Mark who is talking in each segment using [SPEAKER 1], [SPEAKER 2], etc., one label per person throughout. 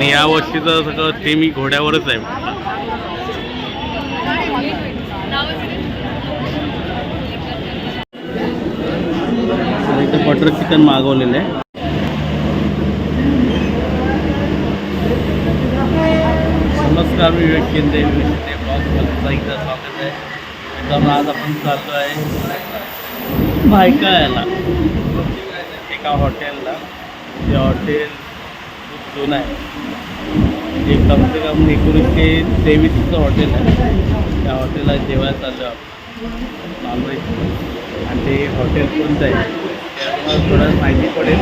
[SPEAKER 1] आणि या वर्षीचं सगळं ते मी घोड्यावरच आहे. इथे बटर चिकन मागवलेलं आहे. नमस्कार मी विवेक केंद्रे विवेक एकदा स्वागत आहे. तर आज आपण चाललो आहे भायका याला एका हॉटेलला ते हॉटेल जुनं आहे. म्हणजे कम से कम एकोणीसशे तेवीसचं हॉटेल आहे. त्या हॉटेलला जेवायला चाललो आपण. नॉनव्हेज आणि ते हॉटेल कोणतं आहे? त्यामुळे थोडं माहिती पडेल.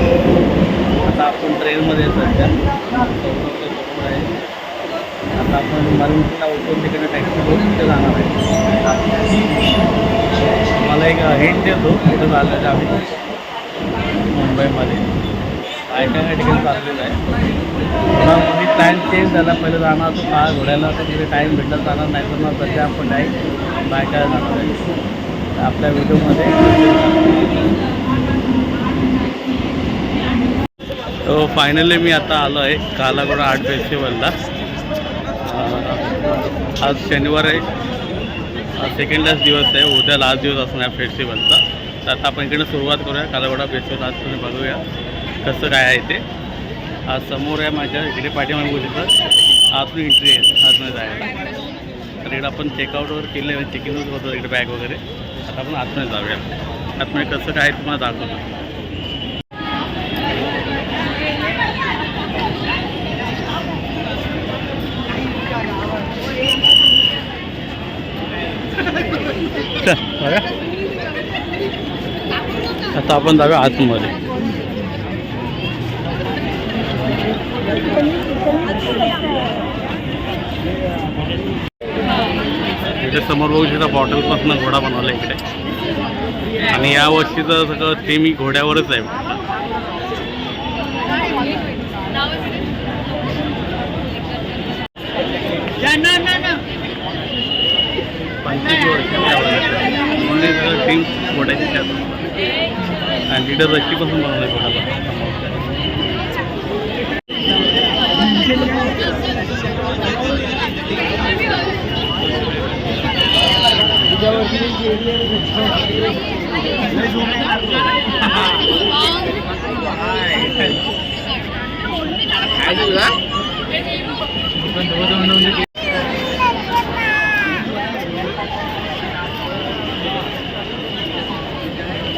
[SPEAKER 1] आता आपण ट्रेनमध्ये सध्या. समोर आहे आता आपण मरुंडला उतरून तिकडे टॅक्सी करून तिथे जाणार आहे. मला एक हिंट देतो कुठं चाललेलं आम्ही. मुंबईमध्ये. काय काय ठिकाणी चाललेलं आहे. थोडा मध्ये प्लॅन चेंज झाला. पहिलं जाणार तो का घोड्याला. तर तिथे टाईम भेटला जाणार नाही. तर मग सध्या आपण डायरेक्ट बायकाला जाणार आहे. आपल्या व्हिडिओमध्ये तो फायनली मी आता आलो आहे कालागोडा आर्ट फेस्टिवलला आज शनिवार आहे. सेकंड लास्ट दिवस आहे. उद्या लास्ट दिवस असणार फेस्टिवलचा तर आता आपण इकडे सुरुवात करूया. कालागोडा फेस्टिवल आज तुम्ही बघूया. कसं काय आहे ते? आज समोर आहे माझ्या इकडे पाठीमागे बोलतो आतून एंट्री आहे. आतमध्ये जायला तर इकडे आपण चेकआउटवर केले चेक इनच होतं इकडे बॅग वगैरे. आता आपण आतमध्ये जाऊया. आतमध्ये कसं काय तुम्हाला दाखवतो. आता आपण जाऊया आतमध्ये. इथे समोर बघू शकता बॉटलपासून घोडा बनवला इकडे. आणि या वर्षीचं सगळं ते मी घोड्यावरच आहे. पंचवीस वर्ष टीम घोड्याची आणि लिडर रशीपासून बनवलं घोडा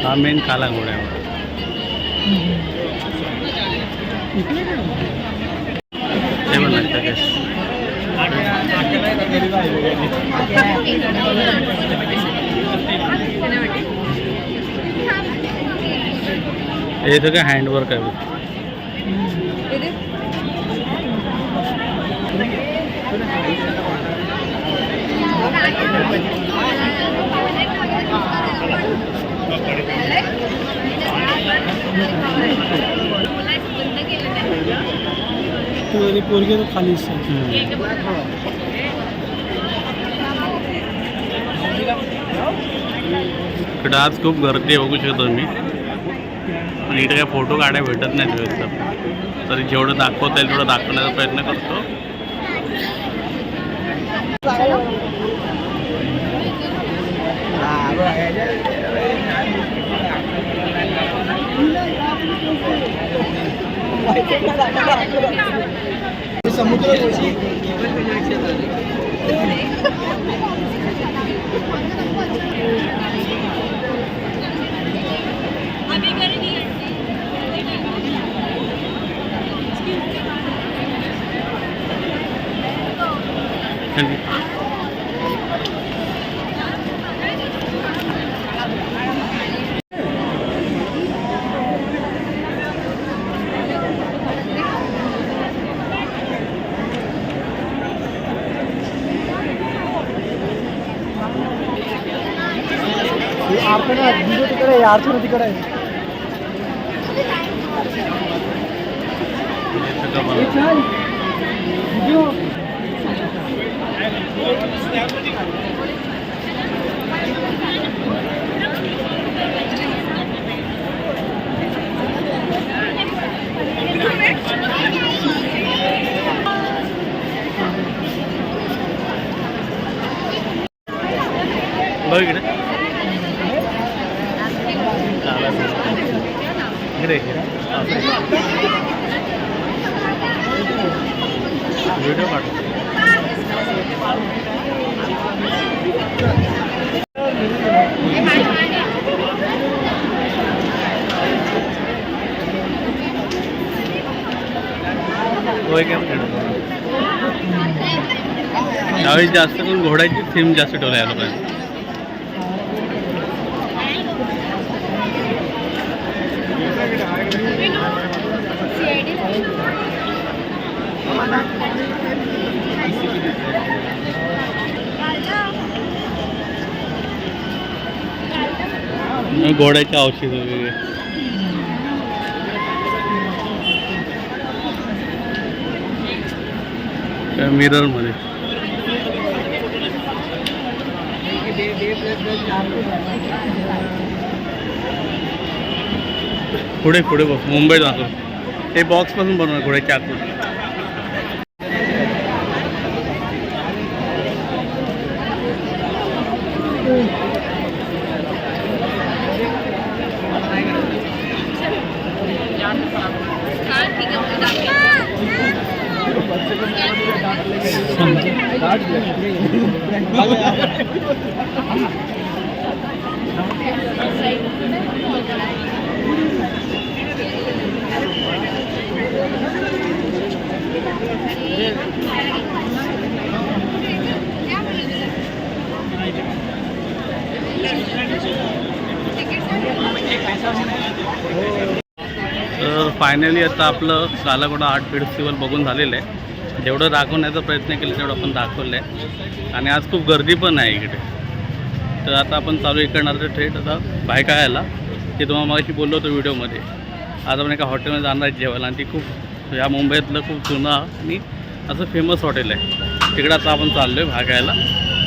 [SPEAKER 1] हा मेन काला घोडा आहे ते पण लागतं काय हे सगळं हँडवर्क आहे.
[SPEAKER 2] पोरगे तो खाली
[SPEAKER 1] इकडं आज खूप गर्दी बघू शकतो मी. आणि इकडे काय फोटो काढायला भेटत नाही व्यवस्थित. तरी जेवढं दाखवता येईल तेवढं दाखवण्याचा प्रयत्न करतो.
[SPEAKER 2] समुद्र व्हिडिओ तिकडे आहे अर्थ দেখি
[SPEAKER 1] ভিডিও কাট ওই কেমন त्यावेळी जास्त करून घोड्याची थीम जास्त ठेवल्या या लोकांनी घोड्याचे औषध वगैरे मिरर मध्ये पुढे पुढे बघ मुंबईत जातो ते बॉक्स पासून बनवणार घोड्याची आकृती फायनली आता आपलं सालागोडा आर्ट फेस्टिवल बघून झालेलं आहे. जेवढं दाखवण्याचा प्रयत्न केला तेवढं आपण दाखवलं आहे. आणि आज खूप गर्दी पण आहे इकडे. तर आता आपण चालू इकडणार तर थेट आता बायका यायला ते तुम्हाला मागाशी बोललो होतो व्हिडिओमध्ये. आज आपण एका हॉटेलमध्ये जाणार आहे जेवायला. आणि ती खूप या मुंबईतलं खूप जुनं आणि असं फेमस हॉटेल आहे. तिकडं आता आपण चाललो आहे भागायला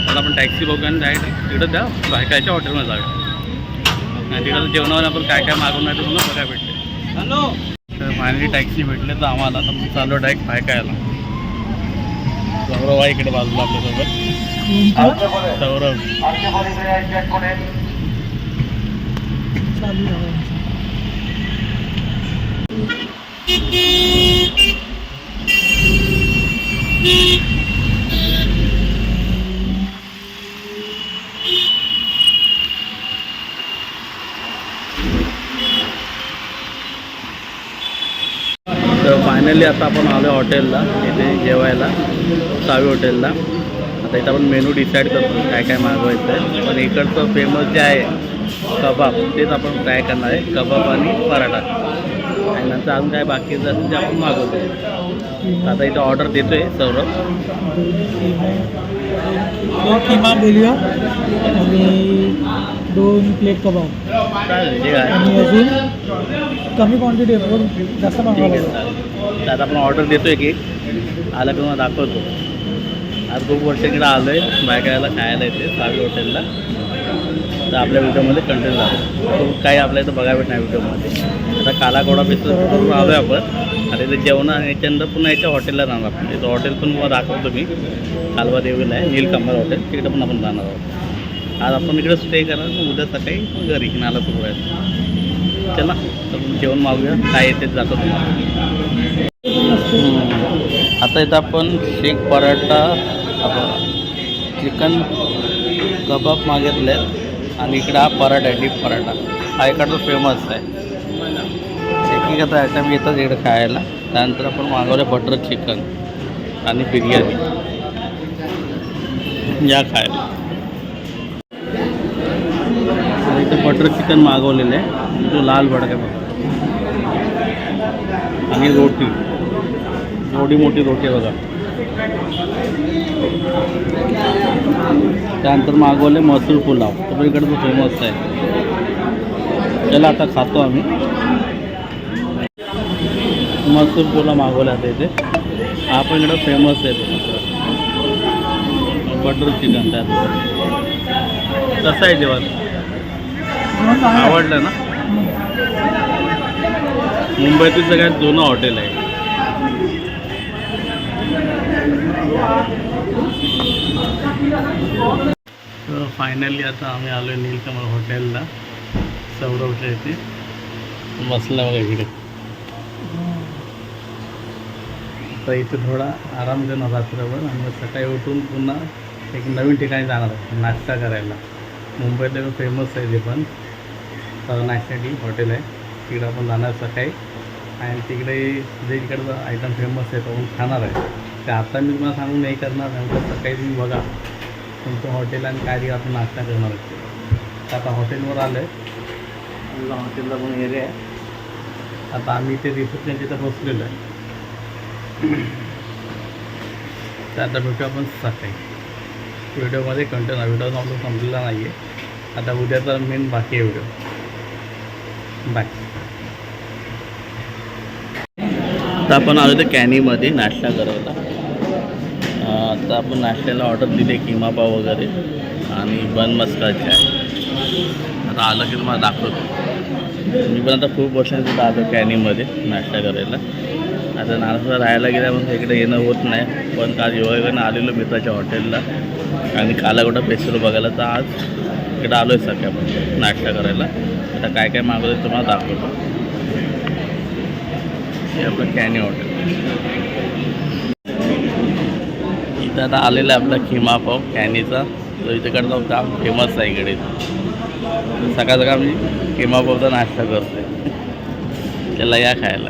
[SPEAKER 1] तर आपण टॅक्सी बघूया आणि डायरेक्ट तिकडं त्या भायकायच्या हॉटेलमध्ये जाऊया. आणि तिकडं जेवणावर आपण काय काय मागवणार ते तुम्हाला बघायला भेटते हॅलो! फायनली टॅक्सी भेटली तर आम्हाला. तर मग चालू डायरेक्ट फायकायला सौरव आहे इकडे बाजूला आपल्यासोबत. सौरभ. तर फायनली आता आपण आलो हॉटेलला इथे जेवायला सावी हॉटेलला. आता इथं आपण मेनू डिसाईड करतो काय काय मागवायचं आहे पण इकडचं फेमस जे आहे कबाब तेच आपण ट्राय करणार आहे. कबाब आणि पराठा. आणि नंतर अजून काय बाकीचं असेल ते आपण मागवतो. आता इथं ऑर्डर देतो आहे सौरभ
[SPEAKER 2] किमा बोलूया. आणि दोन प्लेट कबाब.
[SPEAKER 1] चालेल जे काय
[SPEAKER 2] आणि अजून कमी क्वांटिटी आहे जास्त
[SPEAKER 1] ठीक तर आता आपण ऑर्डर देतो आहे केक आला की दाखवतो. आज खूप वर्ष इकडे आलो आहे बायकायला खायला येते सावी हॉटेलला तर आपल्या व्हिडिओमध्ये कंटेंट झालं काही आपल्या इथं बघायला भेटणार व्हिडिओमध्ये. आता कालाकोडा बेसन करून आलो आहे आपण. आता इथे जेवण आणि याच्यानंतर पुन्हा याच्या हॉटेलला राहणार आपण. इथं हॉटेल पण दाखवतो मी. कालवा देवीला आहे नीलकंबर हॉटेल तिकडे पण आपण जाणार आहोत. आज आपण इकडे स्टे करणार मग उद्या सकाळी घरी नाला सुरू आहे. चला तर जेवण मागूया. काय येते जातो तुम्हाला आता इथं आपण शेक पराठा चिकन कबाब मागितले आहेत आणि इकडं हा पराठा आहे डीप पराठा. हा इकडचा फेमस आहे. एक आता आयटम येतात इकडे खायला. त्यानंतर आपण मागवलं बटर चिकन आणि बिर्याणी. या खायला. आणि इथं बटर चिकन मागवलेलं आहे. जो लाल भडक आहे आणि रोटी. एवढी मोठी रोटी बघा. त्यानंतर मागवले मसूर पुलाव. तो पण इकडचं फेमस आहे. त्याला आता खातो आम्ही. मसूर पुलाव मागवला आता इथे. हा पण इकडं फेमस आहे बटर चिकन त्यात. कसं आहे जेवण? आवडलं ना? मुंबईतील सगळ्यात जुनं हॉटेल आहे. तर फायनली आता आम्ही आलो आहे नीलकमल हॉटेलला सौरवच्या इथे बसला बघा इकडे. आता इथे थोडा आराम देणार रात्रभर आणि सकाळी उठून पुन्हा एक नवीन ठिकाणी जाणार आहे नाश्ता करायला. मुंबईतले फेमस आहे ते पण. नाश्त्यासाठी हॉटेल आहे. तिकडं आपण जाणार सकाळी. आणि तिकडे जे इकडचं आयटम फेमस आहे तो खाणार आहे. ते आता मी तुम्हाला सांगून नाही करणार नंतर सकाळी तुम्ही बघा. तुमचं हॉटेल आणि काय आपण नाश्ता करणार आहे. तर आता हॉटेलवर आलो आहे आपला हॉटेलला पण एरिया आहे. आता आम्ही ते रिसेप्शन तिथं बसलेलो आहे. तर आता भेटू आपण सकाळी. व्हिडिओमध्ये कंटेन व्हिडिओ आपला संपलेला नाही आहे आता उद्याचा मेन बाकी आहे व्हिडिओ. बाय आता आपण आलो ते कॅनीमध्ये नाश्ता करायला आता आपण नाश्त्याला ऑर्डर दिली किमापा वगैरे आणि बन मस्काची आहे आता आलं की तुम्हाला दाखवतो. मी पण आता खूप वर्षांनी आलो कॅनीमध्ये नाश्ता करायला. आता नाश्ता राहायला गेल्यामुळे इकडे येणं होत नाही. पण काल योगायोगानं आलेलो मित्राच्या हॉटेलला. आणि कालागोटा फेस्टिवल बघायला तर आज इकडे आलो आहे सगळ्या नाश्ता करायला. आता काय काय मागवलं तुम्हाला दाखवतो. हे आपलं कॅनी हॉटेल. इथं आता आलेला आहे आपला खिमा पाव कॅनीचा. तो इथेकडचा काम फेमस आहे इकडे. सकाळ सकाळ मी खिमा पावचा नाश्ता करतोय. त्याला या खायला.